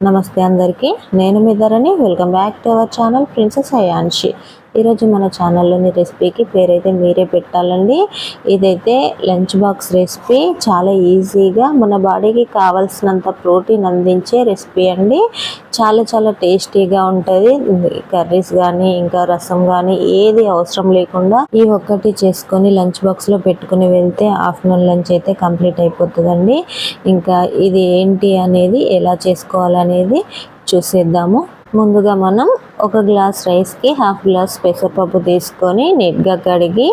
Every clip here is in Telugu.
నమస్తే అందరికీ. నేను మీ Dharani welcome back to our channel princess Ayanshi ఈరోజు మన ఛానల్లోని రెసిపీకి పేరైతే మీరే పెట్టాలండి. ఇదైతే లంచ్ బాక్స్ రెసిపీ. చాలా ఈజీగా మన బాడీకి కావాల్సినంత ప్రోటీన్ అందించే రెసిపీ అండి. చాలా చాలా టేస్టీగా ఉంటుంది. కర్రీస్ కానీ ఇంకా రసం కానీ ఏది అవసరం లేకుండా ఈ ఒక్కటి చేసుకొని లంచ్ బాక్స్లో పెట్టుకుని వెళ్తే ఆఫ్టర్నూన్ లంచ్ అయితే కంప్లీట్ అయిపోతుందండి. ఇంకా ఇది ఏంటి అనేది ఎలా చేసుకోవాలనేది చూసేద్దాము. ముందుగా మనం ఒక గ్లాస్ రైస్కి హాఫ్ గ్లాస్ పెసరపప్పు తీసుకొని నీట్గా కడిగి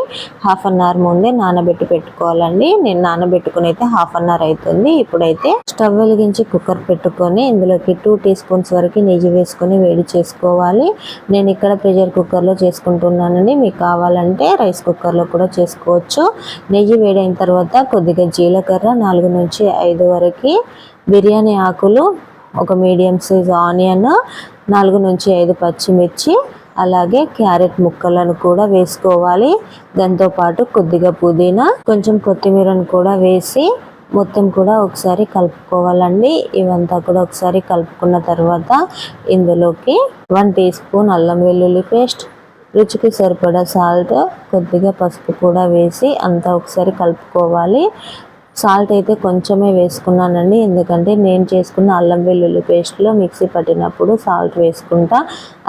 హాఫ్ అన్ అవర్ ముందే నానబెట్టి పెట్టుకోవాలండి. నేను నానబెట్టుకుని అయితే హాఫ్ అన్ అవర్ అవుతుంది ఇప్పుడైతే స్టవ్ వెలిగించి కుక్కర్ పెట్టుకొని ఇందులోకి టూ టీ స్పూన్స్ వరకు నెయ్యి వేసుకొని వేడి చేసుకోవాలి. నేను ఇక్కడ ప్రెషర్ కుక్కర్లో చేసుకుంటున్నానండి. మీకు కావాలంటే రైస్ కుక్కర్లో కూడా చేసుకోవచ్చు. నెయ్యి వేడైన తర్వాత కొద్దిగా జీలకర్ర నాలుగు నుంచి ఐదు వరకు బిర్యానీ ఆకులు ఒక మీడియం సైజ్ ఆనియన్ నాలుగు నుంచి ఐదు పచ్చిమిర్చి అలాగే క్యారెట్ ముక్కలను కూడా వేసుకోవాలి. దాంతోపాటు కొద్దిగా పుదీనా కొంచెం కొత్తిమీరను కూడా వేసి మొత్తం కూడా ఒకసారి కలుపుకోవాలండి. ఇవంతా కూడా ఒకసారి కలుపుకున్న తర్వాత ఇందులోకి వన్ టీ స్పూన్ అల్లం వెల్లుల్లి పేస్ట్ రుచికి సరిపడా సాల్ట్ కొద్దిగా పసుపు కూడా వేసి అంతా ఒకసారి కలుపుకోవాలి. సాల్ట్ అయితే కొంచెమే వేసుకున్నానండి. ఎందుకంటే నేను చేసుకున్న అల్లం వెల్లుల్లి పేస్ట్లో మిక్సీ పట్టినప్పుడు సాల్ట్ వేసుకుంటా.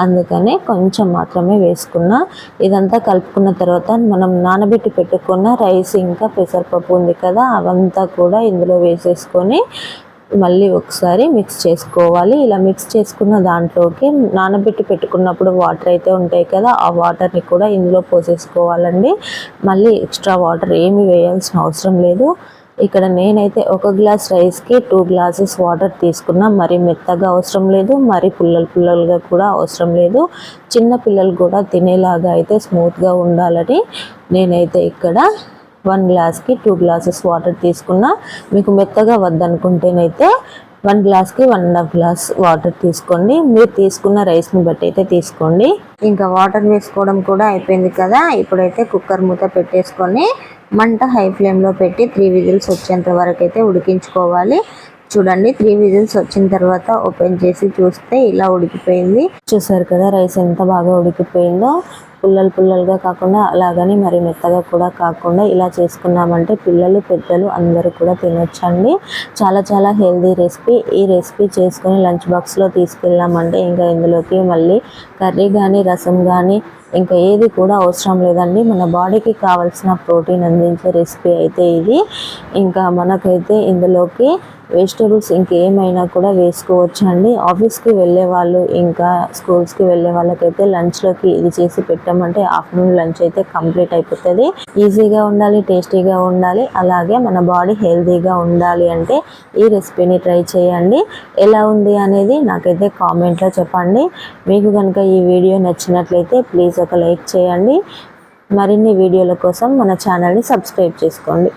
అందుకనే కొంచెం మాత్రమే వేసుకున్నా. ఇదంతా కలుపుకున్న తర్వాత మనం నానబెట్టి పెట్టుకున్న రైస్ ఇంకా పెసరపప్పు ఉంది కదా అవంతా కూడా ఇందులో వేసేసుకొని మళ్ళీ ఒకసారి మిక్స్ చేసుకోవాలి. ఇలా మిక్స్ చేసుకున్న దాంట్లోకి నానబెట్టి పెట్టుకున్నప్పుడు వాటర్ అయితే ఉంటాయి కదా ఆ వాటర్ని కూడా ఇందులో పోసేసుకోవాలండి. మళ్ళీ ఎక్స్ట్రా వాటర్ ఏమి వేయాల్సిన అవసరం లేదు. ఇక్కడ నేనైతే ఒక గ్లాస్ రైస్కి టూ గ్లాసెస్ వాటర్ తీసుకున్నా మరి మెత్తగా అవసరం లేదు మరి పుల్లలు పుల్లలుగా కూడా అవసరం లేదు. చిన్న పిల్లలు కూడా తినేలాగా అయితే స్మూత్గా ఉండాలని నేనైతే ఇక్కడ వన్ గ్లాస్కి టూ గ్లాసెస్ వాటర్ తీసుకున్నా మీకు మెత్తగా వద్దనుకుంటేనైతే వన్ గ్లాస్కి one and half glass water తీసుకోండి. మీరు తీసుకున్న రైస్ని బట్టి అయితే తీసుకోండి. ఇంకా వాటర్ వేసుకోవడం కూడా అయిపోయింది కదా? ఇప్పుడైతే కుక్కర్ మూత పెట్టేసుకొని మంట హై ఫ్లేమ్లో పెట్టి త్రీ విజిల్స్ వచ్చేంత వరకు అయితే ఉడికించుకోవాలి. చూడండి త్రీ విజిల్స్ వచ్చిన తర్వాత ఓపెన్ చేసి చూస్తే ఇలా ఉడికిపోయింది. చూసారు కదా రైస్ ఎంత బాగా ఉడికిపోయిందో? పుల్లలు పుల్లలుగా కాకుండా అలాగని మరి మెత్తగా కూడా కాకుండా ఇలా చేసుకున్నామంటే పిల్లలు పెద్దలు అందరూ కూడా తినొచ్చండి. చాలా చాలా హెల్దీ రెసిపీ. ఈ రెసిపీ చేసుకొని లంచ్ బాక్స్లో తీసుకెళ్ళామంటే ఇంకా ఇందులోకి మళ్ళీ కర్రీ కానీ రసం కానీ ఇంకా ఏది కూడా అవసరం లేదండి. మన బాడీకి కావాల్సిన ప్రోటీన్ అందించే రెసిపీ అయితే ఇది. ఇంకా మనకైతే ఇందులోకి వెజిటేబుల్స్ ఇంకేమైనా కూడా వేసుకోవచ్చు అండి ఆఫీస్కి వెళ్ళే వాళ్ళు ఇంకా స్కూల్స్కి వెళ్ళే వాళ్ళకైతే లంచ్లోకి ఇది చేసి పెట్టామంటే ఆఫ్టర్నూన్ లంచ్ అయితే కంప్లీట్ అయిపోతుంది. ఈజీగా ఉండాలి టేస్టీగా ఉండాలి. అలాగే మన బాడీ హెల్తీగా ఉండాలి అంటే ఈ రెసిపీని ట్రై చేయండి. ఎలా ఉంది అనేది నాకైతే కామెంట్లో చెప్పండి. మీకు కనుక ఈ వీడియో నచ్చినట్లయితే ప్లీజ్ ఒక లైక్ చేయండి. మరిన్ని వీడియోల కోసం మన ఛానల్ని సబ్స్క్రైబ్ చేసుకోండి.